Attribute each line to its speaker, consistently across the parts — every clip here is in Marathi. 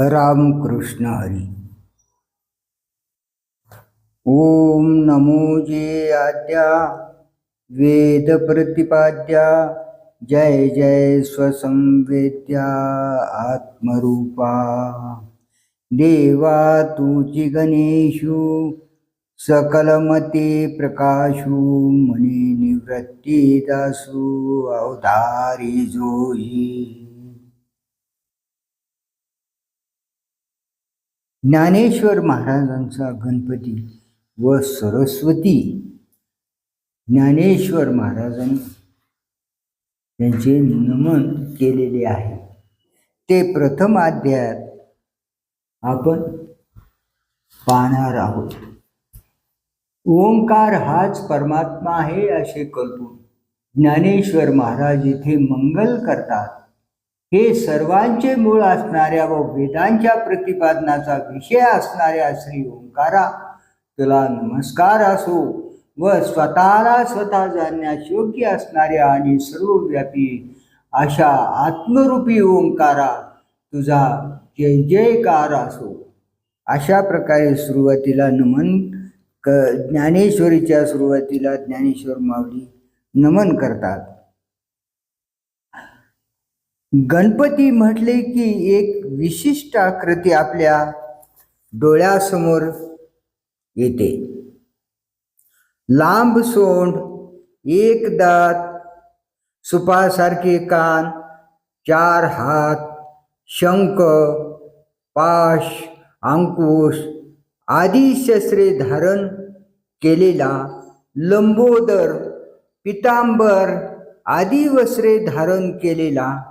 Speaker 1: रामकृष्ण हरी। ओम नमो जे आद्या वेद प्रतिपाद्या जय जय स्वसंवेद्या आत्मरूपा। देवा तुझी गणेशू सकलमते प्रकाशू मनी निवृत्ती दासू अवधारी जोई ज्ञानेश्वर महाराजांचा गणपती व सरस्वती. ज्ञानेश्वर महाराजांनी त्यांचे नमन केलेले आहे. ते प्रथम अध्यायात आपण पाहणार आहोत. ओंकार हाच परमात्मा आहे असे कल्पून ज्ञानेश्वर महाराज इथे मंगल करतात. हे सर्वांचे मूळ असणाऱ्या व वेदांच्या प्रतिपादनाचा विषय असणाऱ्या श्री ओंकारा. तुला नमस्कार असो व स्वतःला स्वतः जाणण्यास योग्य असणाऱ्या आणि सर्वव्यापी अशा आत्मरूपी ओंकारा तुझा जय जयकार असो. अशा प्रकारे सुरुवातीला नमन क ज्ञानेश्वरीच्या सुरुवातीला ज्ञानेश्वर माऊली नमन करतात. गणपती म्हटले की एक विशिष्ट आकृती आपल्या डोळ्यासमोर येते. लांब सोंड एक दात सुपासारखे कान चार हात शंख पाश अंकुश आदी शस्त्रे धारण केलेला लंबोदर पितांबर आदी वस्त्रे धारण केलेला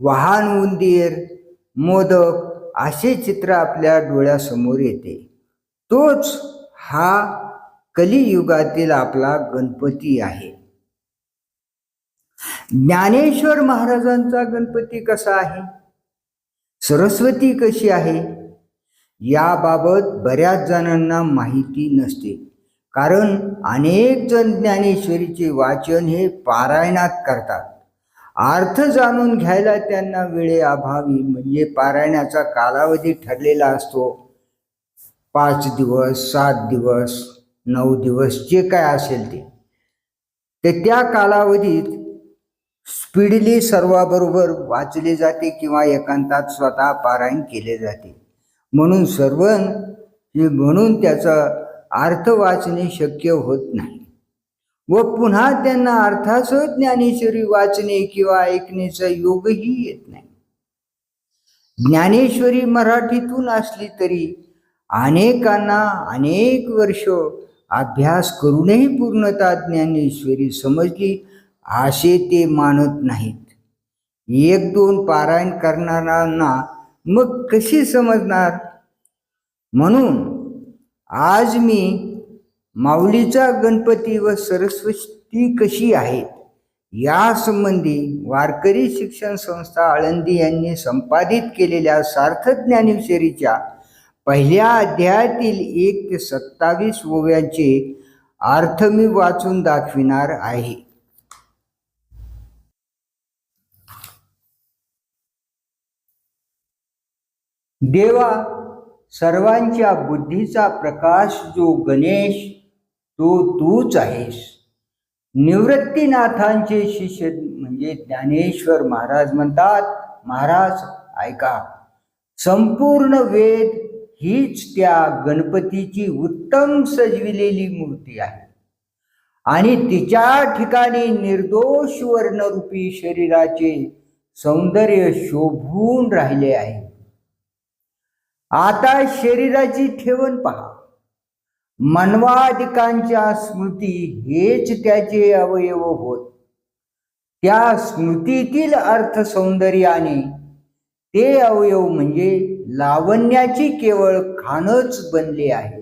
Speaker 1: वाहन उंदीर मोदक असे चित्र आपल्या डोळ्यासमोर येते. तोच हा कलियुगातील आपला गणपती आहे. ज्ञानेश्वर महाराजांचा गणपती कसा आहे? सरस्वती कशी आहे? याबाबत बऱ्याच जणांना माहिती नसते. कारण अनेक जण ज्ञानेश्वरीचे वाचन हे पारायणात करतात. अर्थ जाणून घ्यायला त्यांना वेळे अभावी म्हणजे पारायणाचा कालावधी ठरलेला असतो. पाच दिवस सात दिवस नऊ दिवस जे काय असेल ते. ते त्या कालावधीत स्पीडली सर्वाबरोबर वाचले जाते किंवा एकांतात स्वतः पारायण केले जाते. म्हणून सर्व म्हणून त्याचा अर्थ वाचणे शक्य होत नाही. व पुन्हा त्यांना अर्थासह ज्ञानेश्वरी वाचणे किंवा ऐकण्याचा योगही येत नाही. ज्ञानेश्वरी मराठीतून असली तरी अनेकांना अनेक वर्ष अभ्यास करूनही पूर्णतः ज्ञानेश्वरी समजली असे ते मानत नाहीत. एक दोन पारायण करणाऱ्यांना मग कशी समजणार? म्हणून आज मी माऊलीचा गणपती व सरस्वती कशी आहेत? यासंबंधी वारकरी शिक्षण संस्था आळंदी यांनी संपादित केलेल्या सार्थ ज्ञानेश्वरीच्या पहिल्या अध्यायातील एक ते सत्तावीस ओव्यांचे अर्थ मी वाचून दाखविणार आहे. देवा सर्वांच्या बुद्धीचा प्रकाश जो गणेश तो तूच आहेस. निवृत्तीनाथांचे शिष्य म्हणजे ज्ञानेश्वर महाराज म्हणतात महाराज ऐका. संपूर्ण वेद हीच त्या गणपतीची उत्तम सजविलेली मूर्ती आहे. आणि तिच्या ठिकाणी निर्दोष वर्णरूपी शरीराचे सौंदर्य शोभून राहिले आहे. आता शरीराची ठेवण पहा. मनवाधिकांच्या स्मृती हेच त्याचे अवयव होत. त्या स्मृतीतील अर्थ सौंदर्याने ते अवयव म्हणजे लावण्याची केवळ खानच बनले आहे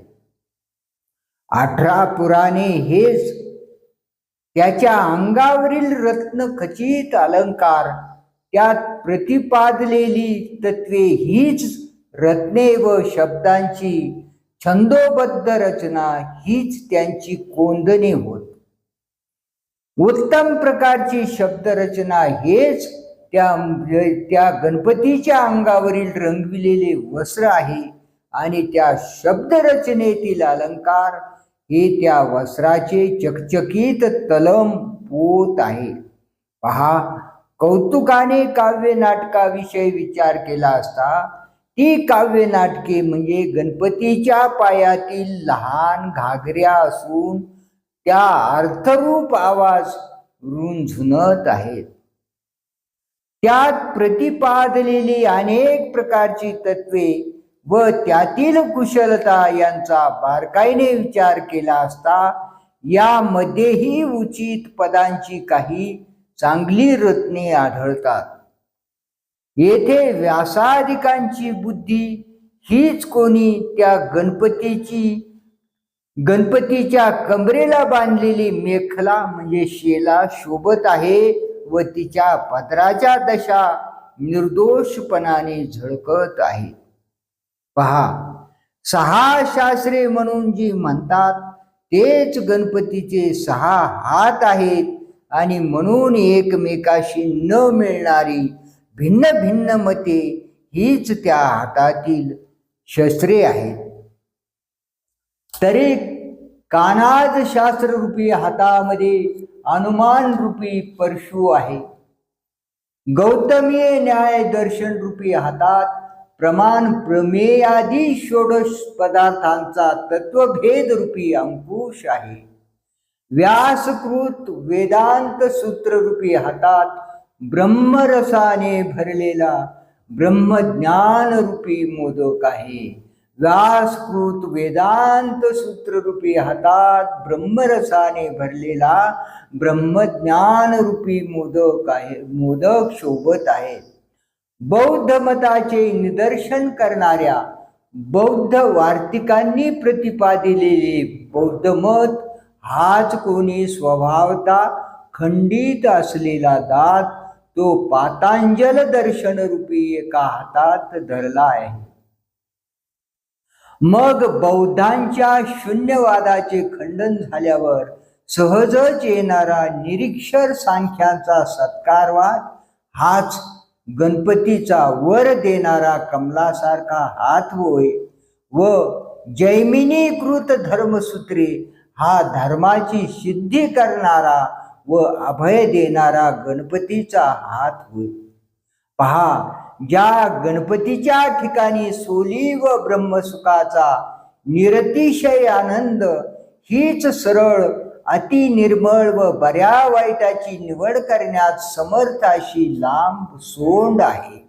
Speaker 1: अठरा पुराणे हेच त्याच्या अंगावरील रत्न खचित अलंकार त्यात प्रतिपादलेली तत्वे हीच रत्ने व शब्दांची छंदोबद्ध रचना हीच त्यांची कोंदणे होत. उत्तम प्रकारची शब्दरचना हेच त्या त्या गणपतीच्या अंगावरील रंगविलेले वस्त्र आहे आणि त्या शब्दरचनेतील अलंकार हे त्या वस्त्राचे चकचकीत तलम पोत आहे. पहा कौतुकाने काव्य नाटकाविषयी विचार केला असता ती काव्य नाटके म्हणजे गणपतीच्या पायातील लहान घागऱ्या असून त्या अर्थरूप आवाज रुंझुनत आहेत. त्यात प्रतिपादलेली अनेक प्रकारची तत्वे व त्यातील कुशलता यांचा बारकाईने विचार केला असता यामध्येही उचित पदांची काही चांगली रत्ने आढळतात. येथे व्यासाधिकांची बुद्धी हीच कोणी त्या गणपतीची गणपतीच्या कमरेला बांधलेली मेखला म्हणजे शेला शोभत आहे व तिच्या पदराच्या दशा निर्दोषपणाने झळकत आहे. पहा सहा शास्त्रे म्हणून जी म्हणतात तेच गणपतीचे सहा हात आहेत आणि म्हणून एकमेकाशी न मिळणारी भिन्न भिन्न मते हीच त्या हातातील शस्त्रे आहेत. तरी कानाज शास्त्र रूपी हातामध्ये अनुमान रूपी परशु आहे. गौतमीय न्याय दर्शन रूपी हातात प्रमाण प्रमेयादी षोडश पदार्थांचा तत्वभेद रूपी अंकुश आहे. व्यासकृत वेदांत सूत्र रूपी हातात ब्रह्मरसाने भरलेला ब्रह्मज्ञान रूपी मोदक आहे. व्यासकृत वेदांत सूत्ररूपी हातात ब्रह्मरसाने भरलेला ब्रह्मज्ञान रूपी मोदक आहे मोदक शोभत आहे. बौद्ध मताचे निदर्शन करणाऱ्या बौद्ध वार्तिकांनी प्रतिपादिलेले बौद्ध मत हाच कोणी स्वभावता खंडित असलेला दात तो पातांजल दर्शन रूपी एका हातात धरला आहे मग बौद्धांच्या शून्यवादाचे खंडन झाल्यावर सहजच येणारा निरीक्षर सांख्यांचा सत्कारवाद हाच गणपतीचा वर देणारा कमलासारखा हात होय व जैमिनीकृत धर्मसूत्रे हा धर्माची सिद्धी करणारा व अभय देणारा गणपतीचा हात होय. पहा ज्या गणपतीच्या ठिकाणी सोली व ब्रह्मसुखाचा निरतिशय आनंद हीच सरळ अति निर्मळ व बऱ्या वाईटाची निवड करण्यात समर्थ अशी लांब सोंड आहे.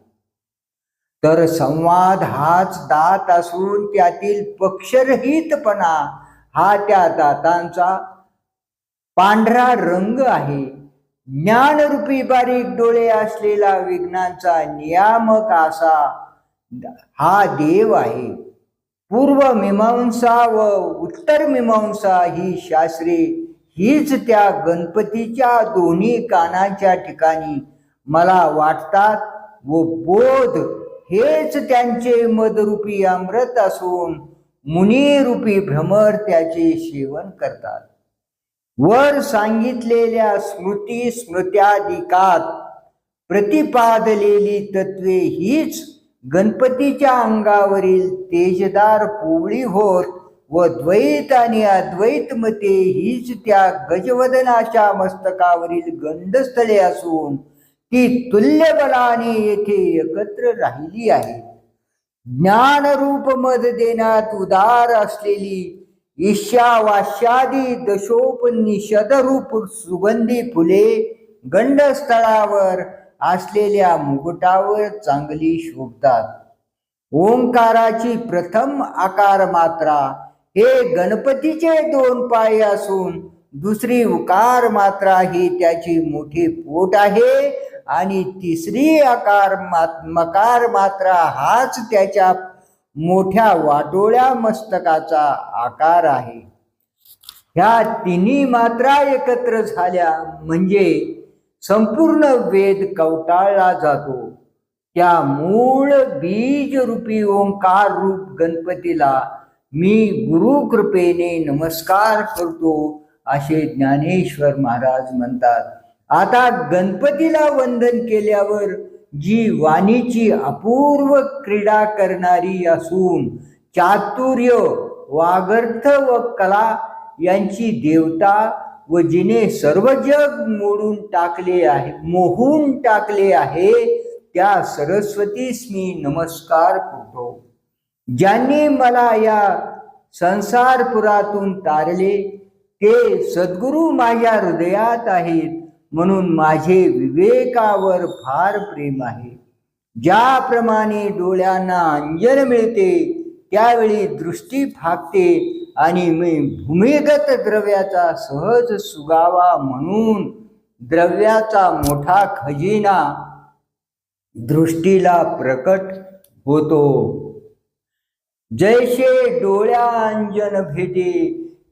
Speaker 1: तर संवाद हाच दात असून त्यातील पक्षरहितपणा हा त्या दातांचा पांढरा रंग आहे. ज्ञानरूपी बारीक डोळे असलेला विघ्नांचा नियामक असा हा देव आहे. पूर्व मीमांसा व उत्तर मीमांसा ही शास्त्रे हीच त्या गणपतीच्या दोन्ही कानाच्या ठिकाणी मला वाटतात व बोध हेच त्यांचे मदरूपी अमृत असून मुनिरूपी भ्रमर त्याचे सेवन करतात. वर सांगितलेल्या स्मृती स्मृत्यादिकात प्रतिपादलेली तत्वे हीच गणपतीच्या अंगावरील तेजदार पोवळी होत व द्वैत आणि अद्वैत मते हीच त्या गजवदनाच्या मस्तकावरील गंडस्थळे असून ती तुल्य बलाने येथे एकत्र राहिली आहे. ज्ञानरूप मद देण्यात उदार असलेली ईशावास्यादी दशोपनिषदरूप सुगंधी फुले गंडस्थळावर असलेल्या मुकुटावर चांगली शोभतात. ओंकाराची प्रथम आकार मात्रा हे गणपतीचे दोन पाय असून दुसरी उकार मात्रा ही त्याची मोठी पोट आहे आणि तिसरी आकार मकार मात्रा हाच त्याच्या मोठ्या वाटोळ्या मस्तकाचा आकार आहे. ह्या तिन्ही मात्रा एकत्र झाल्या म्हणजे संपूर्ण वेद कवटाळला जातो. त्या मूळ बीज रूपी ओंकार रूप गणपतीला मी गुरु कृपेने नमस्कार करतो असे ज्ञानेश्वर महाराज म्हणतात. आता गणपतीला वंदन केल्यावर जी वाणीची अपूर्व क्रीडा करणारी असून चातुर्य वागर्थ व कला यांची देवता व जिने सर्व जग मोडून टाकले आहे मोहून टाकले आहे त्या सरस्वतीस मी नमस्कार करतो. ज्यांनी मला या संसारपुरातून तारले ते सद्गुरू माझ्या हृदयात आहेत. म्हणून माझे विवेकावर फार प्रेम आहे. ज्याप्रमाणे डोळ्यांना अंजन मिळते त्यावेळी दृष्टी फाकते आणि मी भूमिगत द्रव्याचा सहज सुगावा म्हणून द्रव्याचा मोठा खजिना दृष्टीला प्रकट होतो. जैसे डोळ्या अंजन भेटे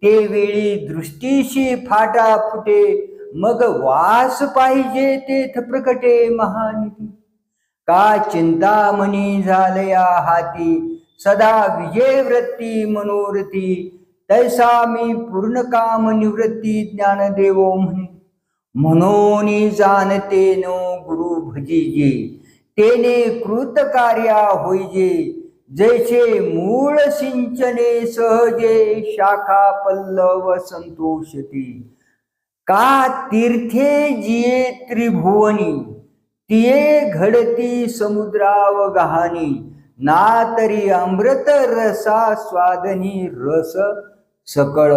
Speaker 1: ते वेळी दृष्टीशी फाटा फुटे मग वास पाहिजे तेथ प्रकटे महानिधी. का चिंतामणी झालया हाती? सदा विजय वृत्ती मनोरथी तैसा मी पूर्ण काम निवृत्ती ज्ञानदेवो म्हणे. म्हणून जाणते नो गुरु भजीजे. तेने कृत कार्या होईजे. जैसे मूळ सिंचने सहजे शाखा पल्लव संतोषती. का तीर्थे जिये त्रिभुवनी तिये घडती समुद्राव गहानी ना तरी अमृत रसा स्वादनी रस सकळ.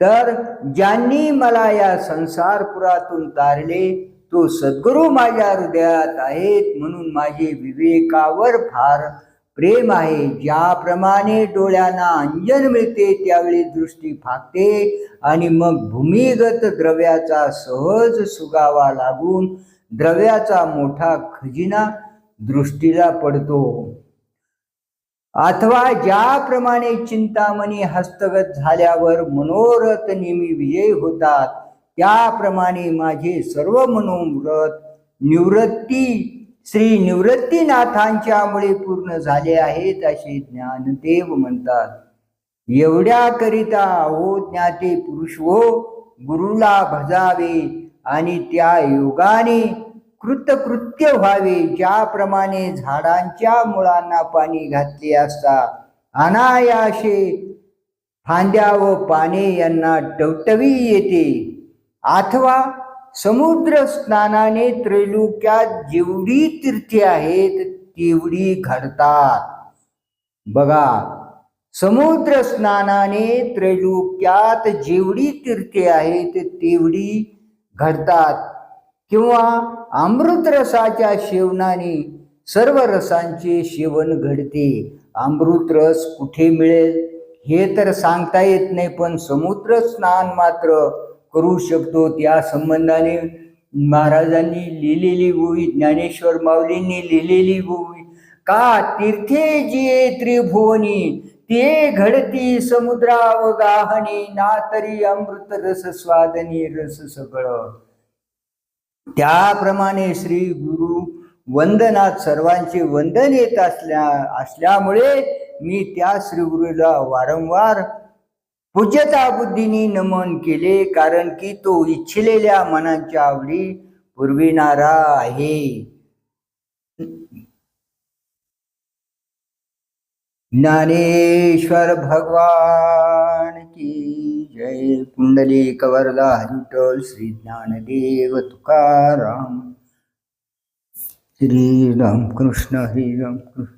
Speaker 1: तर ज्यांनी मला या संसारपुरातून तारले तो सद्गुरू माझ्या हृदयात आहेत म्हणून माझे विवेकावर फार प्रेम आहे. ज्याप्रमाणे डोळ्यांना अंजन मिळते त्यावेळी दृष्टी फाकते आणि मग भूमिगत द्रव्याचा सहज सुगावा लागून द्रव्याचा मोठा खजिना दृष्टीला पडतो. अथवा ज्याप्रमाणे चिंतामणी हस्तगत झाल्यावर मनोरथ नेहमी विजय होतात त्याप्रमाणे माझे सर्व मनोरथ निवृत्ती श्री निवृत्तीनाथांच्या मुळे पूर्ण झाले आहेत असे ज्ञानदेव म्हणतात. एवढ्याकरिता हो ज्ञाते पुरुष हो गुरुला भजावे आणि त्या योगाने कृतकृत्य व्हावे. ज्याप्रमाणे झाडांच्या मुळांना पाणी घातले असता अनायाशे फांद्या व पाने यांना टवटवी येते. अथवा समुद्र स्नानाने त्रैलोक्यात जेवढी तीर्थे आहेत तेवढी घडतात. बघा समुद्र स्नानाने त्रैलोक्यात जेवढी तीर्थे आहेत तेवढी घडतात. किंवा अमृत रसाच्या सेवनाने सर्व रसांचे सेवन घडते. अमृत रस कुठे मिळेल हे तर सांगता येत नाही पण समुद्र स्नान मात्र करू शकतो. त्या संबंधाने महाराजांनी लिहिलेली गोवी ज्ञानेश्वर माऊलींनी लिहिलेली गोवी का तीर्थे जिये त्रिभुवनी ते घडती समुद्रावगाहनी ना तरी अमृत रस स्वादनी रस सगळं. त्याप्रमाणे श्री गुरु वंदनात सर्वांचे वंदन येत असल्या असल्यामुळे मी त्या श्री गुरुला वारंवार पूज्यता बुद्धीने नमन केले कारण की तो इच्छिलेल्या मनांच्या आवडी पुरविणारा आहे. ज्ञानेश्वर भगवान की जय. कुंडली कवरला हरिटल श्री ज्ञानदेव तुकाराम. श्री राम कृष्ण हरी राम कृष्ण